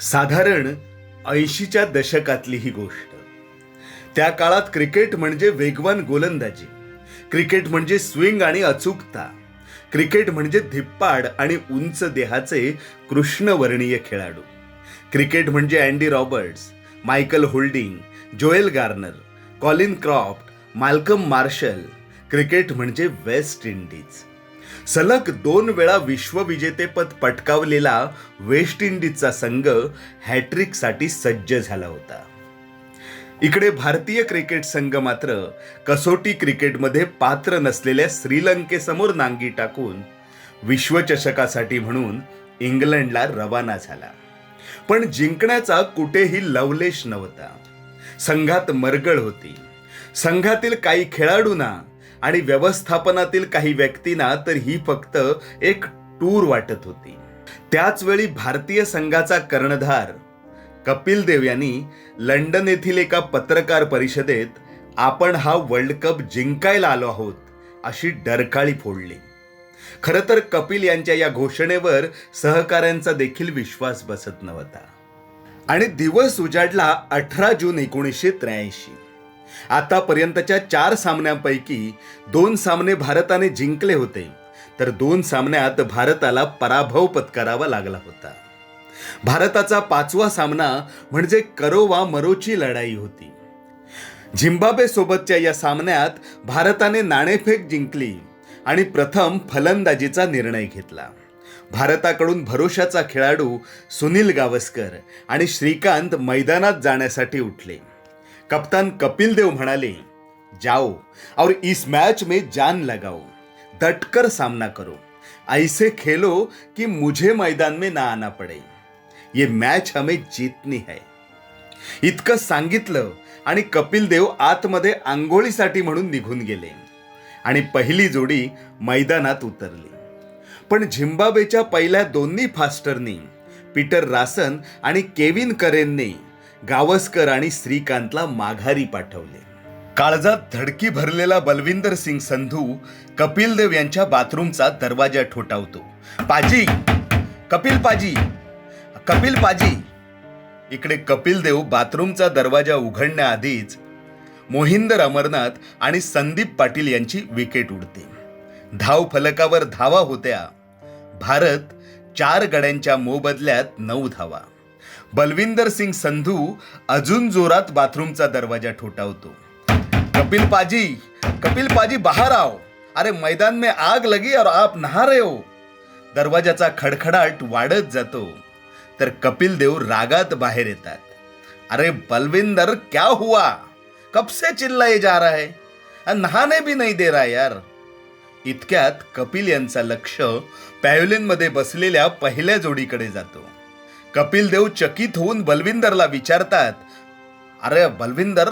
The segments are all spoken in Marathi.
साधारण ऐंशीच्या दशकातली ही गोष्ट. त्या काळात क्रिकेट म्हणजे वेगवान गोलंदाजी. क्रिकेट म्हणजे स्विंग आणि अचूकता. क्रिकेट म्हणजे धिप्पाड आणि उंच देहाचे कृष्णवर्णीय खेळाडू. क्रिकेट म्हणजे Andy Roberts Michael Holding Joel Garner Colin Croft Malcolm Marshall. Cricket म्हणजे वेस्ट इंडिज. सलग दोन वेळा विश्वविजेतेपद पटकावलेला वेस्ट इंडिजचा संघ हॅट्रिकसाठी सज्ज झाला होता. इकडे भारतीय क्रिकेट संघ मात्र कसोटी क्रिकेटमध्ये पात्र नसलेल्या श्रीलंकेसमोर नांगी टाकून विश्वचषकासाठी म्हणून इंग्लंडला रवाना झाला. पण जिंकण्याचा कुठेही लवलेश नव्हता. संघात मरगळ होती. संघातील काही खेळाडूंना आणि व्यवस्थापनातील काही व्यक्तींना तर ही फक्त एक टूर वाटत होती. त्याच वेळी भारतीय संघाचा कर्णधार कपिल देव यांनी लंडन येथील एका पत्रकार परिषदेत आपण हा वर्ल्ड कप जिंकायला आलो आहोत अशी डरकाळी फोडली. खरं तर कपिल यांच्या या घोषणेवर सहकाऱ्यांचा देखील विश्वास बसत नव्हता. आणि दिवस उजाडला अठरा जून एकोणीसशे त्र्याऐंशी. आतापर्यंतच्या चार सामन्यांपैकी दोन सामने भारताने जिंकले होते तर दोन सामन्यात भारताला पराभव पत्करावा लागला होता. भारताचा पाचवा सामना म्हणजे करो वा मरोची लढाई होती. झिम्बाब्वे सोबतच्या या सामन्यात भारताने नाणेफेक जिंकली आणि प्रथम फलंदाजीचा निर्णय घेतला. भारताकडून भरोशाचा खेळाडू सुनील गावस्कर आणि श्रीकांत मैदानात जाण्यासाठी उठले. कप्तान कपिल देव म्हणाले जाओ और इस मैच में जान लगाओ डटकर सामना करो ऐसे खेलो कि मुझे मैदान में ना आना पड़े। ये मैच हमें जीतनी है। इतकं सांगितलं आणि कपिल देव आतमध्ये आंघोळीसाठी म्हणून निघून गेले आणि पहिली जोडी मैदानात उतरली. पण झिम्बाब्वेच्या पहिल्या दोन्ही फास्टरनी पीटर रासन आणि केविन करेनने गावस्कर आणि श्रीकांतला माघारी पाठवले. काळजात धडकी भरलेला बलविंदर सिंग संधू कपिल देव यांच्या बाथरूमचा दरवाजा ठोठावतो. पाजी! कपिल पाजी! कपिल पाजी! इकडे कपिल देव बाथरूमचा दरवाजा उघडण्याआधीच मोहिंदर अमरनाथ आणि संदीप पाटील यांची विकेट उडते. धाव फलकावर धावा होत्या. भारत चार गड्यांच्या मोबदल्यात नऊ धावा. बलविंदर सिंग संधू अजून जोरात बाथरूमचा दरवाजा ठोठावतो. कपिल पाजी कपिल पाजी बाहर आओ अरे मैदान में आग लगी और आप नहा रहे हो. दरवाजाचा खडखडाट वाढत जातो. तर कपिल देव रागात बाहेर येतात. अरे बलविंदर क्या हुआ? कब से चिल्लाए जा रहा है? नहाने भी नहीं दे रहा यार. इतक्यात कपिल यांचा लक्ष पॅव्हलियनमध्ये बसलेल्या पहिल्या जोडीकडे जातो. कपिल देव चकित होऊन बलविंदरला विचारतात अरे बलविंदर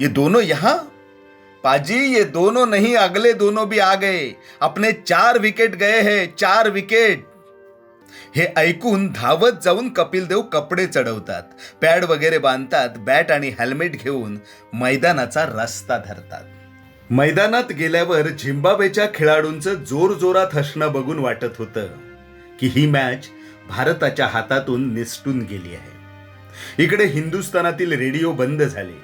ये दोनों यहां? पाजी ये दोनों नहीं अगले दोनों भी आ गए। अपने चार विकेट गए हैं चार विकेट. हे ऐकून धावत जाऊन कपिल देव कपडे चढवतात पॅड वगैरे बांधतात बॅट आणि हेल्मेट घेऊन मैदानाचा रस्ता धरतात. मैदानात गेल्यावर झिम्बाब्वेच्या खेळाडूंचं जोर जोरात हसणं बघून वाटत होतं की ही मॅच भारताच्या हातातून निसटून गेली आहे. इकडे हिंदुस्थानातील रेडिओ बंद झाले.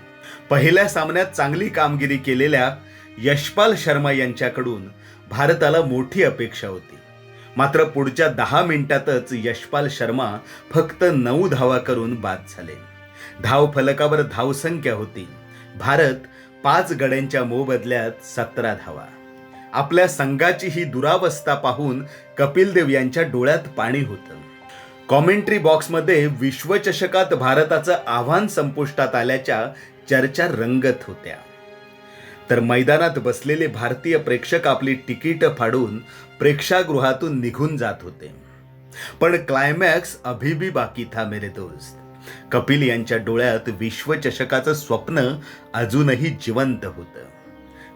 पहिल्या सामन्यात चांगली कामगिरी केलेल्या यशपाल शर्मा यांच्याकडून भारताला मोठी अपेक्षा होती. मात्र पुढच्या दहा मिनिटातच यशपाल शर्मा फक्त नऊ धावा करून बाद झाले. धाव फलकावर धावसंख्या होती. भारत पाच गड्यांच्या मोबदल्यात सतरा धावा. आपल्या संघाची ही दुरावस्था पाहून कपिल देव यांच्या डोळ्यात पाणी होतं. कॉमेंट्री बॉक्समध्ये विश्वचषकात भारताचं आव्हान संपुष्टात आल्याच्या चर्चा रंगत होत्या. तर मैदानात बसलेले भारतीय प्रेक्षक आपली तिकीट फाडून प्रेक्षागृहातून निघून जात होते. पण क्लायमॅक्स अभी भी बाकी था मेरे दोस्त. कपिल यांच्या डोळ्यात विश्वचषकाचं स्वप्न अजूनही जिवंत होतं.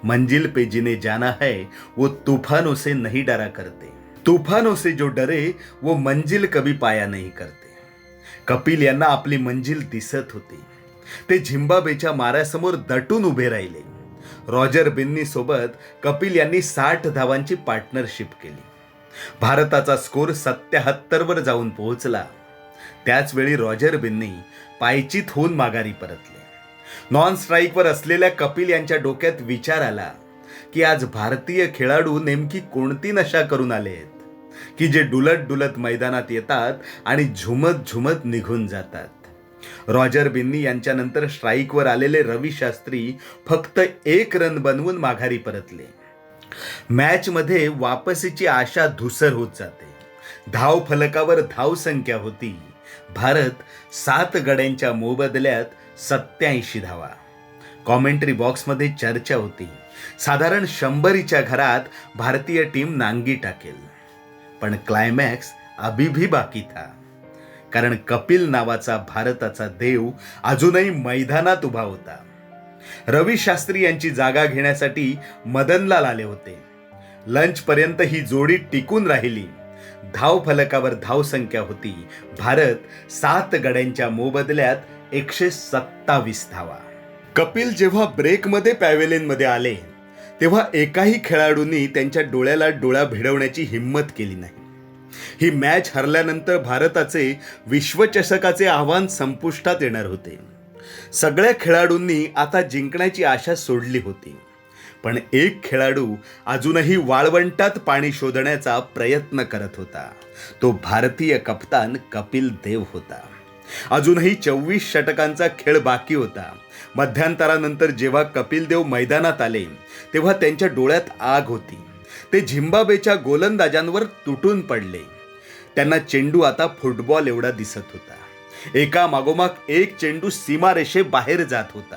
मंजिल पे जिने जाना है वो तूफानों से नहीं डरा करते. तुफानों से जो डरे वो मंजिल कभी पाया नहीं करते। कपिल यांना आपली मंजिल दिसत होती। ते झिम्बाबेच्या माऱ्यासमोर दटून उभे राहिले. रॉजर बिन्नी सोबत कपिल यांनी साठ धावांची पार्टनरशिप केली. भारताचा स्कोर सत्याहत्तर वर जाऊन पोहोचला. त्याच वेळी रॉजर बिन्नी पायचीत होऊन माघारी परतले. नॉन स्ट्राईकवर असलेल्या कपिल यांच्या डोक्यात विचार आला. की आज भारतीय खेळाडू नेमकी कोणती नशा करून आले आहेत? की जे डुलत डुलत मैदानात येतात आणि झुमत झुमत निघून जातात? रॉजर बिन्नी यांच्यानंतर स्ट्राईकवर आलेले रवी शास्त्री फक्त एक रन बनवून माघारी परतले. मॅचमध्ये वापसीची आशा धुसर होत जाते. धाव फलकावर धाव संख्या होती. भारत सात गड्यांच्या मोबदल्यात सत्याऐंशी धावा. कॉमेंट्री बॉक्समध्ये चर्चा होती. साधारण शंभरीच्या घरात भारतीय टीम नांगी टाकेल. पण क्लायमॅक्स अभी भी बाकी था. कारण कपिल नावाचा भारताचा देव अजूनही मैदानात उभा होता. रवी शास्त्री यांची जागा घेण्यासाठी मदनलाल आले होते. लंच पर्यंत ही जोडी टिकून राहिली. धाव फलकावर धाव संख्या होती. भारत सात गड्यांच्या मोबदल्यात एकशे सत्तावीस धावा. कपिल जेव्हा ब्रेकमध्ये पॅवेलियनमध्ये आले तेव्हा एकाही खेळाडूंनी त्यांच्या डोळ्याला डोळा भिडवण्याची हिंमत केली नाही. ही मॅच हरल्यानंतर भारताचे विश्वचषकाचे आव्हान संपुष्टात येणार होते. सगळ्या खेळाडूंनी आता जिंकण्याची आशा सोडली होती. पण एक खेळाडू अजूनही वाळवंटात पाणी शोधण्याचा प्रयत्न करत होता. तो भारतीय कप्तान कपिल देव होता. अजूनही चोवीस षटकांचा खेळ बाकी होता. मध्यांतरानंतर जेव्हा कपिल देव मैदानात आले तेव्हा त्यांच्या डोळ्यात आग होती. ते झिम्बाब्वेच्या गोलंदाजांवर तुटून पडले. त्यांना चेंडू आता फुटबॉल एवढा दिसत होता. एका मागोमाग एक चेंडू सीमारेषे बाहेर जात होता.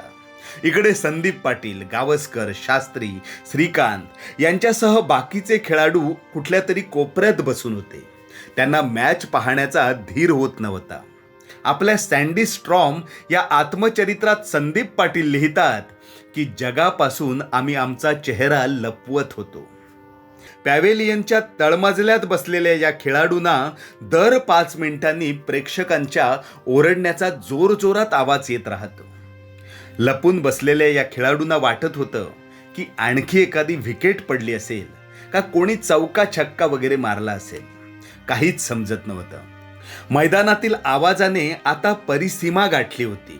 इकडे संदीप पाटील गावस्कर शास्त्री श्रीकांत यांच्यासह बाकीचे खेळाडू कुठल्या तरी कोपऱ्यात बसून होते. त्यांना मॅच पाहण्याचा धीर होत नव्हता. आपल्या सँडी स्ट्रॉम या आत्मचरित्रात संदीप पाटील लिहितात की जगापासून आम्ही आमचा चेहरा लपवत होतो. पॅवेलियनच्या तळमजल्यात बसलेल्या या खेळाडूंना दर पाच मिनिटांनी प्रेक्षकांच्या ओरडण्याचा जोरजोरात आवाज येत राहतो. लपून बसलेल्या या खेळाडूंना वाटत होतं की आणखी एखादी विकेट पडली असेल का कोणी चौका छक्का वगैरे मारला असेल. काहीच समजत नव्हतं. मैदानातील आवाजाने आता परिसीमा गाठली होती.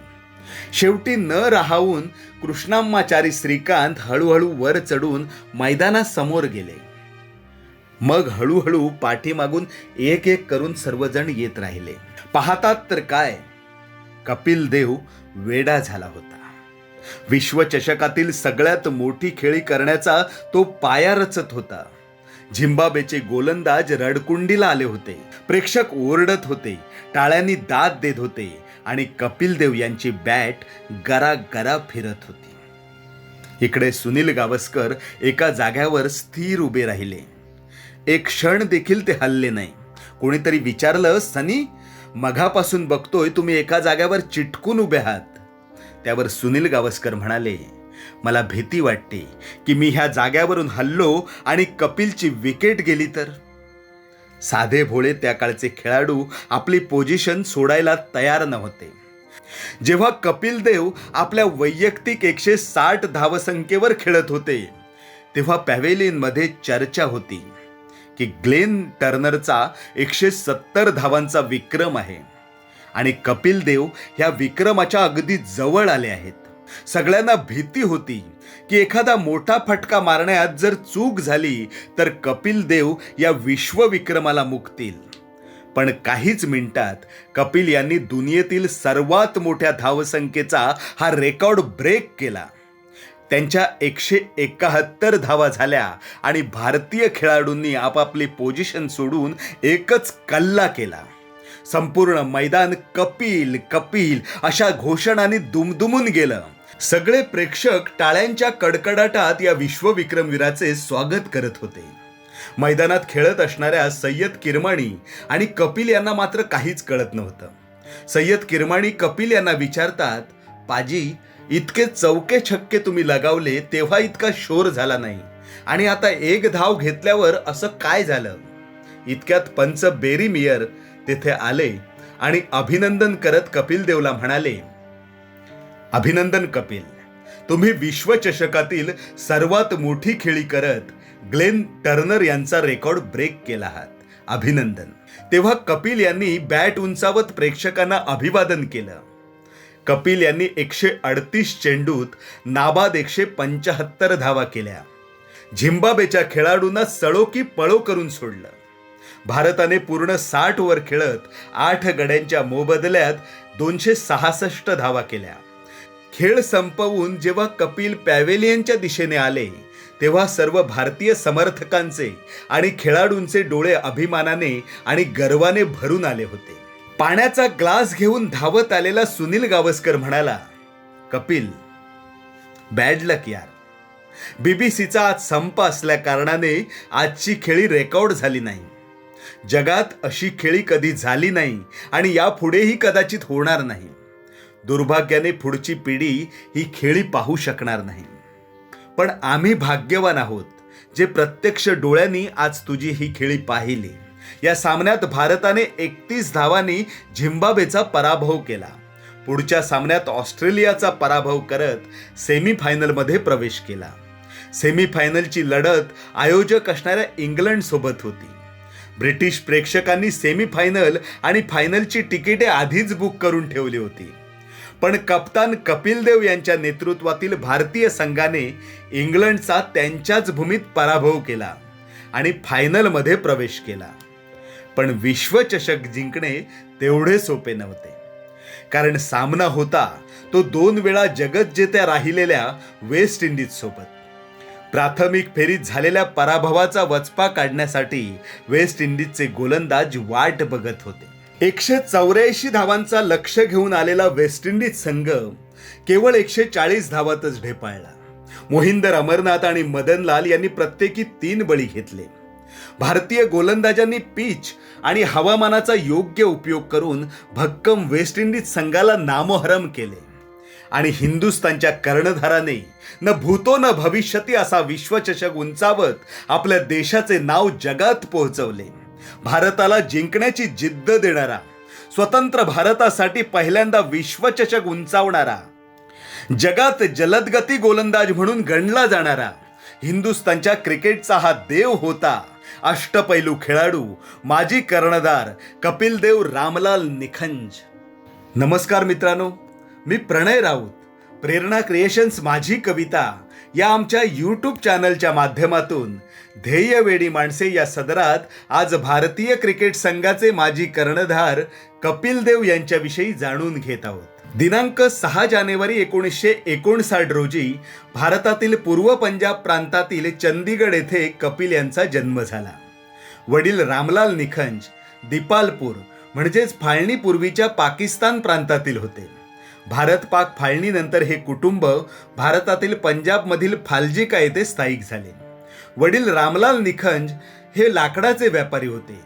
शेवटी न राहून कृष्णाम्माचारी श्रीकांत हळूहळू वर चढून मैदानासमोर गेले. मग हळूहळू पाठीमागून एक एक करून सर्वजण येत राहिले. पाहतात तर काय? कपिल देव वेडा झाला होता. विश्वचषकातील सगळ्यात मोठी खेळी करण्याचा तो पाया रचत होता. झिम्बाब्वेचे गोलंदाज रडकुंडीला आले होते. प्रेक्षक ओरडत होते. टाळ्यांनी दाद देत होते आणि कपिल देव यांची बॅट गरा गरा फिरत होती. इकडे सुनील गावस्कर एका जाग्यावर स्थिर उभे राहिले. एक क्षण देखील ते हल्ले नाही. कोणीतरी विचारलं सनी मघापासून बघतोय तुम्ही एका जाग्यावर चिटकून उभे आहात. त्यावर सुनील गावस्कर म्हणाले मला भीती वाटते की मी ह्या जाग्यावरून हल्लो आणि कपिलची विकेट गेली तर? साधे भोळे त्या काळचे खेळाडू आपली पोझिशन सोडायला तयार नव्हते. जेव्हा कपिल देव आपल्या वैयक्तिक एकशे साठ धावसंख्येवर खेळत होते तेव्हा पॅवेलिनमध्ये चर्चा होती की ग्लेन टर्नरचा एकशे सत्तर धावांचा विक्रम आहे आणि कपिल देव ह्या विक्रमाच्या अगदी जवळ आले आहेत. सगळ्यांना भीती होती की एखादा मोठा फटका मारण्यात जर चूक झाली तर कपिल देव या विश्वविक्रमाला मुकतील. पण काहीच मिनिटात कपिल यांनी दुनियेतील सर्वात मोठ्या धावसंख्येचा हा रेकॉर्ड ब्रेक केला. त्यांच्या एकशे एकाहत्तर धावा झाल्या आणि भारतीय खेळाडूंनी आपापली पोझिशन सोडून एकच कल्ला केला. संपूर्ण मैदान कपिल कपिल अशा घोषणाने दुमदुमून गेलं. सगळे प्रेक्षक टाळ्यांच्या कडकडाटात या विश्वविक्रमवीराचे स्वागत करत होते. मैदानात खेळत असणाऱ्या सय्यद किरमाणी आणि कपिल यांना मात्र काहीच कळत नव्हतं. सय्यद किरमाणी कपिल यांना विचारतात पाजी इतके चौके छक्के तुम्ही लगावले तेव्हा इतका शोर झाला नाही. आणि आता एक धाव घेतल्यावर असं काय झालं? इतक्यात पंच बेरी मियर तेथे आले आणि अभिनंदन करत कपिल देवला म्हणाले अभिनंदन कपिल तुम्ही विश्वचषकातील सर्वात मोठी खेळी करत ग्लेन टर्नर यांचा रेकॉर्ड ब्रेक केला आहात. अभिनंदन. तेव्हा कपिल यांनी बॅट उंचावत प्रेक्षकांना अभिवादन केलं. कपिल यांनी एकशे अडतीस चेंडूत नाबाद एकशे पंचाहत्तर धावा केल्या. झिम्बाबेच्या खेळाडूंना सळो की पळो करून सोडलं. भारताने पूर्ण साठ ओव्हर खेळत आठ गड्यांच्या मोबदल्यात दोनशे सहासष्ट धावा केल्या. खेळ संपवून जेव्हा कपिल पॅवेलियनच्या दिशेने आले तेव्हा सर्व भारतीय समर्थकांचे आणि खेळाडूंचे डोळे अभिमानाने आणि गर्वाने भरून आले होते. पाण्याचा ग्लास घेऊन धावत आलेला सुनील गावस्कर म्हणाला कपिल बॅड लक यार. बीबीसीचा आज संप असल्या कारणाने आजची खेळी रेकॉर्ड झाली नाही. जगात अशी खेळी कधी झाली नाही आणि यापुढेही कदाचित होणार नाही. दुर्भाग्याने पुढची पिढी ही खेळी पाहू शकणार नाही. पण आम्ही भाग्यवान आहोत जे प्रत्यक्ष डोळ्यांनी आज तुझी ही खेळी पाहिली. या सामन्यात भारताने एकतीस धावांनी झिम्बाब्वेचा पराभव केला. पुढच्या सामन्यात ऑस्ट्रेलियाचा पराभव करत सेमीफायनलमध्ये प्रवेश केला. सेमीफायनलची लढत आयोजक असणाऱ्या इंग्लंडसोबत होती. ब्रिटिश प्रेक्षकांनी सेमीफायनल आणि फायनलची तिकिटे आधीच बुक करून ठेवली होती. पण कप्तान कपिल देव यांच्या नेतृत्वातील भारतीय संघाने इंग्लंडचा त्यांच्याच भूमीत पराभव केला आणि फायनलमध्ये प्रवेश केला. पण विश्वचषक जिंकणे तेवढे सोपे नव्हते. कारण सामना होता तो दोन वेळा जगज्जेत्या राहिलेल्या वेस्ट इंडिज सोबत प्राथमिक फेरीत झालेल्या पराभवाचा वचपा काढण्यासाठी वेस्ट इंडिजचे गोलंदाज वाट बघत होते. एकशे चौऱ्याऐंशी धावांचा लक्ष घेऊन आलेला वेस्ट इंडिज संघ केवळ एकशे चाळीस धावातच ढेपाळला. मोहिंदर अमरनाथ आणि मदनलाल यांनी प्रत्येकी तीन बळी घेतले. भारतीय गोलंदाजांनी पिच आणि हवामानाचा योग्य उपयोग करून भक्कम वेस्ट इंडिज संघाला नामोहरम केले. आणि हिंदुस्थानच्या कर्णधाराने न भूतो न भविष्यती असा विश्वचषक उंचावत आपल्या देशाचे नाव जगात पोहोचवले. भारताला जिंकण्याची जिद्द देणारा स्वतंत्र भारतासाठी पहिल्यांदा विश्वचषक उंचावणारा जगात जलदगती गोलंदाज म्हणून गणला जाणारा हिंदुस्थानच्या क्रिकेटचा हा देव होता अष्टपैलू खेळाडू माजी कर्णधार कपिल देव रामलाल निखंज. नमस्कार मित्रांनो मी प्रणय राऊत. प्रेरणा क्रिएशन्स माझी कविता या आमच्या यूट्यूब चॅनलच्या माध्यमातून ध्येय वेडी माणसे या सदरात आज भारतीय क्रिकेट संघाचे माजी कर्णधार कपिल देव यांच्याविषयी जाणून घेत आहोत. दिनांक सहा जानेवारी एकोणीसशे एकोणसाठ रोजी भारतातील पूर्व पंजाब प्रांतातील चंदीगड येथे कपिल यांचा जन्म झाला. वडील रामलाल निखंज दिपालपूर म्हणजेच फाळणीपूर्वीच्या पाकिस्तान प्रांतातील होते. भारत पाक फाळणीनंतर हे कुटुंब भारतातील पंजाबमधील फाल्जिका येथे स्थायिक झाले. वडील रामलाल निखंज हे लाकडाचे व्यापारी होते.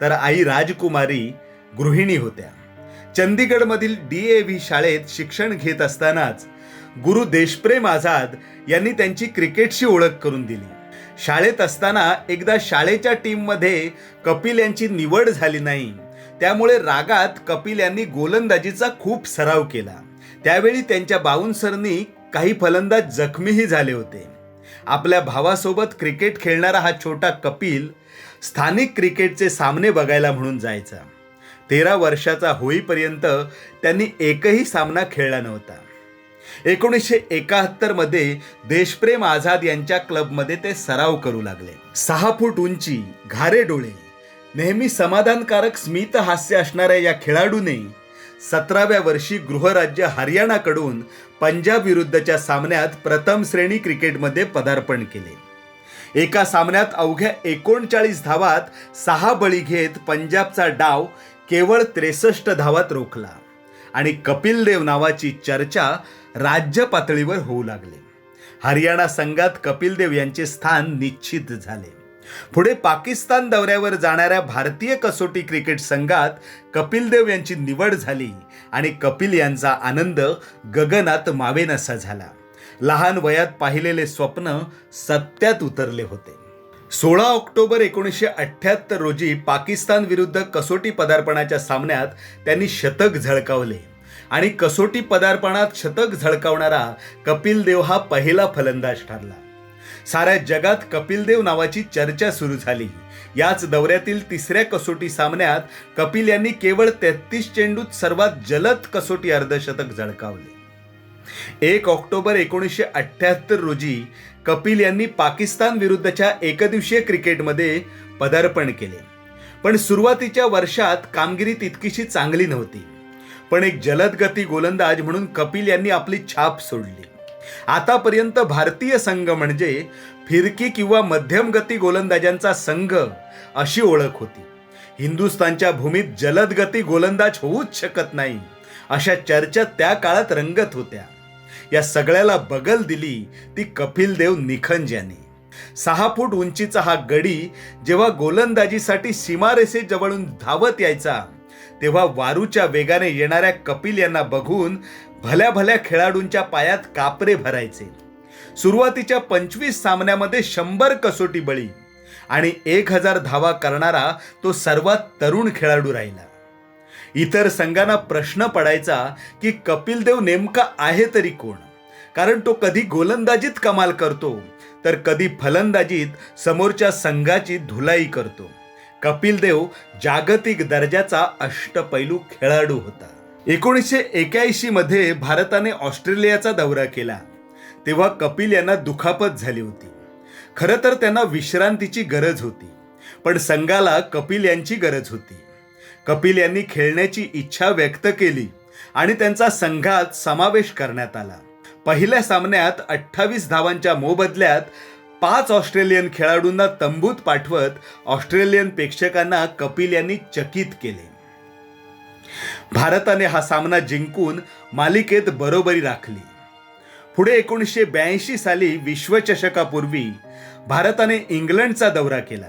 तर आई राजकुमारी गृहिणी होत्या. चंदीगडमधील डी ए व्ही शाळेत शिक्षण घेत असतानाच गुरु देशप्रेम आझाद यांनी त्यांची क्रिकेटशी ओळख करून दिली. शाळेत असताना एकदा शाळेच्या टीममध्ये कपिल यांची निवड झाली नाही. त्यामुळे रागात कपिल यांनी गोलंदाजीचा खूप सराव केला. त्यावेळी त्यांच्या बाउन्सरनी काही फलंदाज जखमीही झाले होते. आपल्या भावासोबत क्रिकेट खेळणारा हा छोटा कपिल स्थानिक क्रिकेटचे सामने बघायला म्हणून जायचा. तेरा वर्षाचा होईपर्यंत त्यांनी एकही सामना खेळला नव्हता. एकोणीसशे एकाहत्तरमध्ये देशप्रेम आझाद यांच्या क्लबमध्ये ते सराव करू लागले. सहा फूट उंची घारे डोळे नेहमी समाधानकारक स्मित हास्य असणाऱ्या या खेळाडूने सतराव्या वर्षी गृहराज्य हरियाणाकडून पंजाब विरुद्धच्या सामन्यात प्रथम श्रेणी क्रिकेटमध्ये पदार्पण केले. एका सामन्यात अवघ्या एकोणचाळीस धावात सहा बळी घेत पंजाबचा डाव केवळ त्रेसष्ट धावात रोखला आणि कपिल देव नावाची चर्चा राज्य पातळीवर होऊ लागली. हरियाणा संघात कपिल देव यांचे स्थान निश्चित झाले. पुढे पाकिस्तान दौऱ्यावर जाणाऱ्या भारतीय कसोटी क्रिकेट संघात कपिल देव यांची निवड झाली आणि कपिल यांचा आनंद गगनात मावेनसा झाला. लहान वयात पाहिलेले स्वप्न सत्यात उतरले होते. सोळा ऑक्टोबर एकोणीसशे अठ्ठ्याहत्तर रोजी पाकिस्तान विरुद्ध कसोटी पदार्पणाच्या सामन्यात त्यांनी शतक झळकावले आणि कसोटी पदार्पणात शतक झळकावणारा कपिल देव हा पहिला फलंदाज ठरला. साऱ्या जगात कपिलदेव नावाची चर्चा सुरू झाली. याच दौऱ्यातील तिसऱ्या कसोटी सामन्यात कपिल यांनी केवळ तेहतीस चेंडूत सर्वात जलद कसोटी अर्धशतक झळकावले. एक ऑक्टोबर एकोणीसशे अठ्ठ्याहत्तर रोजी कपिल यांनी पाकिस्तान विरुद्धच्या एकदिवसीय क्रिकेटमध्ये पदार्पण केले. पण सुरुवातीच्या वर्षात कामगिरी तितकीशी चांगली नव्हती. पण एक जलदगती गोलंदाज म्हणून कपिल यांनी आपली छाप सोडली. आतापर्यंत भारतीय संघ म्हणजे फिरकी किंवा मध्यम गती गोलंदाजांचा संघ अशी ओळख होती. हिंदुस्थानच्या भूमीत जलदगती गोलंदाज होऊच शकत नाही अशा चर्चा त्या काळात रंगत होत्या. या सगळ्याला बगल दिली ती कपिल देव निखंज यांनी. सहा फूट उंचीचा हा गडी जेव्हा गोलंदाजीसाठी सीमारेषेजवळून धावत यायचा तेव्हा वारूच्या वेगाने येणाऱ्या कपिल यांना बघून भल्या भल्या खेळाडूंच्या पायात कापरे भरायचे. सुरुवातीच्या पंचवीस सामन्यामध्ये शंभर कसोटी बळी आणि एक हजार धावा करणारा तो सर्वात तरुण खेळाडू राहिला. इतर संघांना प्रश्न पडायचा की कपिल देव नेमका आहे तरी कोण? कारण तो कधी गोलंदाजीत कमाल करतो तर कधी फलंदाजीत समोरच्या संघाची धुलाई करतो. कपिल देव जागतिक दर्जाचा अष्टपैलू खेळाडू होता. एकोणीसशे एक्याऐंशी मध्ये भारताने ऑस्ट्रेलियाचा दौरा केला तेव्हा कपिल यांना दुखापत झाली होती. खरं तर त्यांना विश्रांतीची गरज होती पण संघाला कपिल यांची गरज होती. कपिल यांनी खेळण्याची इच्छा व्यक्त केली आणि त्यांचा संघात समावेश करण्यात आला. पहिल्या सामन्यात अठ्ठावीस धावांच्या मोबदल्यात पाच ऑस्ट्रेलियन खेळाडूंना तंबूत पाठवत ऑस्ट्रेलियन प्रेक्षकांना कपिल यांनी चकित केले. भारताने हा सामना जिंकून मालिकेत बरोबरी राखली. पुढे एकोणीसशे ब्याऐंशी साली विश्वचषकापूर्वी भारताने इंग्लंडचा दौरा केला.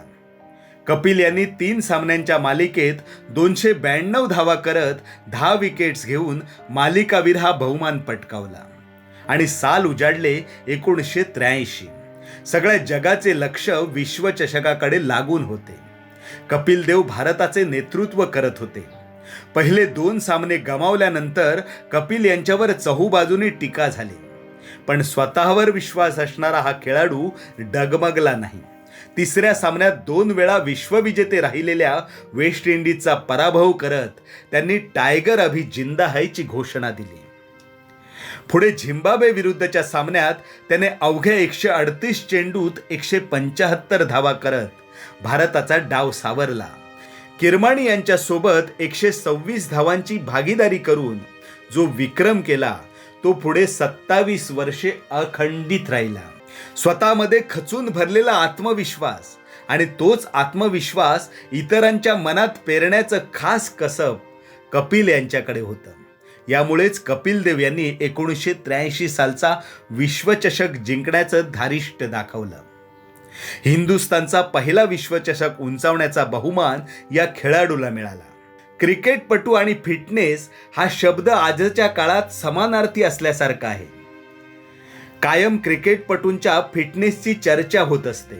कपिल यांनी तीन सामन्यांच्या मालिकेत दोनशे ब्याण्णव धावा करत दहा विकेट्स घेऊन मालिकावीर हा बहुमान पटकावला आणि साल उजाडले एकोणीसशे त्र्याऐंशी. सगळ्या जगाचे लक्ष विश्वचषकाकडे लागून होते. कपिल देव भारताचे नेतृत्व करत होते. पहिले दोन सामने गमावल्यानंतर कपिल यांच्यावर चहूबाजूनी टीका झाली. पण स्वतःवर विश्वास असणारा हा खेळाडू डगमगला नाही. तिसऱ्या सामन्यात दोन वेळा विश्वविजेते राहिलेल्या वेस्ट इंडिजचा पराभव करत त्यांनी टायगर अभि जिंदा हायची घोषणा दिली. पुढे झिम्बाब्वे विरुद्धच्या सामन्यात त्याने अवघ्या एकशे अडतीस चेंडूत एकशे पंचाहत्तर धावा करत भारताचा डाव सावरला. किरमाणी यांच्या सोबत एकशे सव्वीस धावांची भागीदारी करून जो विक्रम केला तो पुढे सत्तावीस वर्षे अखंडित राहिला. स्वतःमध्ये खचून भरलेला आत्मविश्वास आणि तोच आत्मविश्वास इतरांच्या मनात पेरण्याचं खास कसब कपिल यांच्याकडे होतं. यामुळेच कपिल देव यांनी एकोणीसशे त्र्याऐंशी सालचा विश्वचषक जिंकण्याचं धारिष्ट दाखवलं. हिंदुस्थानचा पहिला विश्वचषक उंचावण्याचा बहुमान या खेळाडूला मिळाला. क्रिकेटपटू आणि फिटनेस हा शब्द आजच्या काळात समानार्थी असल्यासारखा आहे. कायम क्रिकेटपटूंच्या फिटनेसची चर्चा होत असते.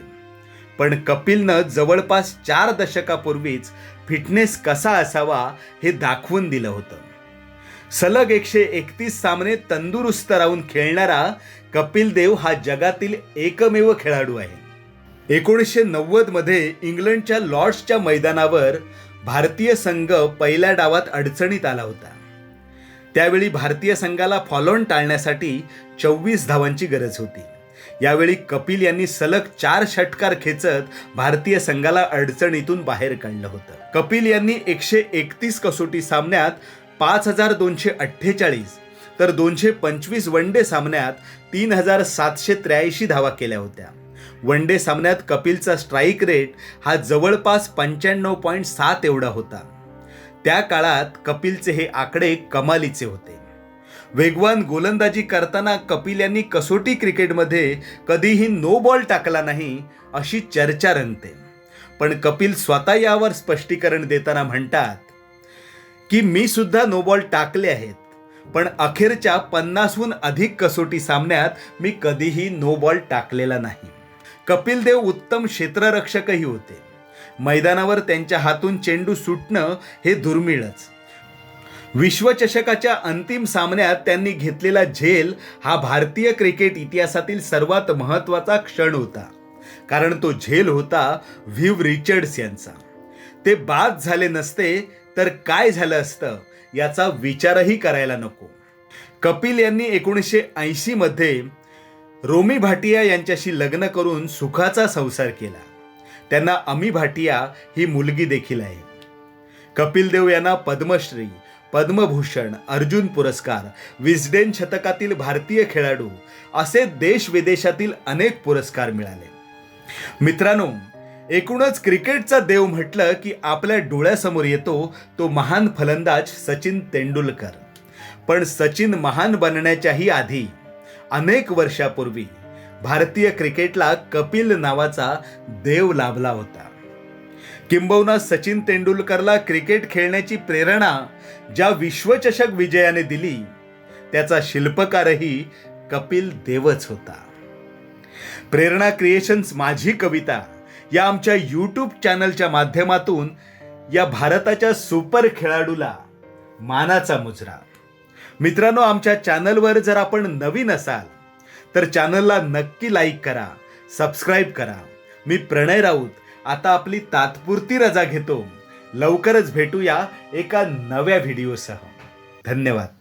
पण कपिलनं जवळपास चार दशकापूर्वीच फिटनेस कसा असावा हे दाखवून दिलं होतं. सलग एकशे एकतीस सामने तंदुरुस्त राहून खेळणारा कपिल देव हा जगातील एकमेव खेळाडू आहे. एकोणीसशे नव्वदमध्ये इंग्लंडच्या लॉर्ड्सच्या मैदानावर भारतीय संघ पहिल्या डावात अडचणीत आला होता. त्यावेळी भारतीय संघाला फॉलोन टाळण्यासाठी चोवीस धावांची गरज होती. यावेळी कपिल यांनी सलग चार षटकार खेचत भारतीय संघाला अडचणीतून बाहेर काढलं होतं. कपिल यांनी एकशे एकतीस कसोटी सामन्यात पाच हजार दोनशे अठ्ठेचाळीस तर दोनशे पंचवीस वन डे सामन्यात तीन हजार सातशे त्र्याऐंशी धावा केल्या होत्या. वन डे सामन्यात कपिलचा स्ट्राईक रेट हा जवळपास पंच्याण्णव पॉईंट सात एवढा होता. त्या काळात कपिलचे हे आकडे कमालीचे होते. वेगवान गोलंदाजी करताना कपिल यांनी कसोटी क्रिकेटमध्ये कधीही नो बॉल टाकला नाही अशी चर्चा रंगते. पण कपिल स्वतः यावर स्पष्टीकरण देताना म्हणतात की मी सुद्धा नो बॉल टाकले आहेत पण अखेरच्या पन्नासहून अधिक कसोटी सामन्यात मी कधीही नो बॉल टाकलेला नाही. कपिल देव उत्तम क्षेत्ररक्षकही होते. मैदानावर त्यांच्या हातून चेंडू सुटणं हे दुर्मिळच. विश्वचषकाच्या अंतिम सामन्यात त्यांनी घेतलेला झेल हा भारतीय क्रिकेट इतिहासातील सर्वात महत्त्वाचा क्षण होता. कारण तो झेल होता व्हिव रिचर्ड्स यांचा. ते बाद झाले नसते तर काय झालं असतं याचा विचारही करायला नको. कपिल यांनी एकोणीसशे ऐंशीमध्ये रोमी भाटिया यांच्याशी लग्न करून सुखाचा संसार केला. त्यांना अमी भाटिया ही मुलगी देखील आहे. कपिल देव यांना पद्मश्री पद्मभूषण अर्जुन पुरस्कार विस्डेन शतकातील भारतीय खेळाडू असे देश विदेशातील अनेक पुरस्कार मिळाले. मित्रांनो एकूणच क्रिकेटचा देव म्हटलं की आपल्या डोळ्यासमोर येतो तो महान फलंदाज सचिन तेंडुलकर. पण सचिन महान बनण्याच्याही आधी अनेक वर्षापूर्वी भारतीय क्रिकेटला कपिल नावाचा देव लाभला होता. किंबहुना सचिन तेंडुलकरला क्रिकेट खेळण्याची प्रेरणा ज्या विश्वचषक विजयाने दिली त्याचा शिल्पकारही कपिल देवच होता. प्रेरणा क्रिएशन्स माझी कविता या आमच्या यूट्यूब चॅनलच्या माध्यमातून या भारताच्या सुपर खेळाडूला मानाचा मुजरा. मित्रांनो आमच्या चॅनलवर जर आपण नवीन असाल तर चॅनलला नक्की लाईक करा सबस्क्राईब करा. मी प्रणय राऊत आता आपली तात्पुरती रजा घेतो. लवकरच भेटूया एका नव्या व्हिडिओसह. धन्यवाद.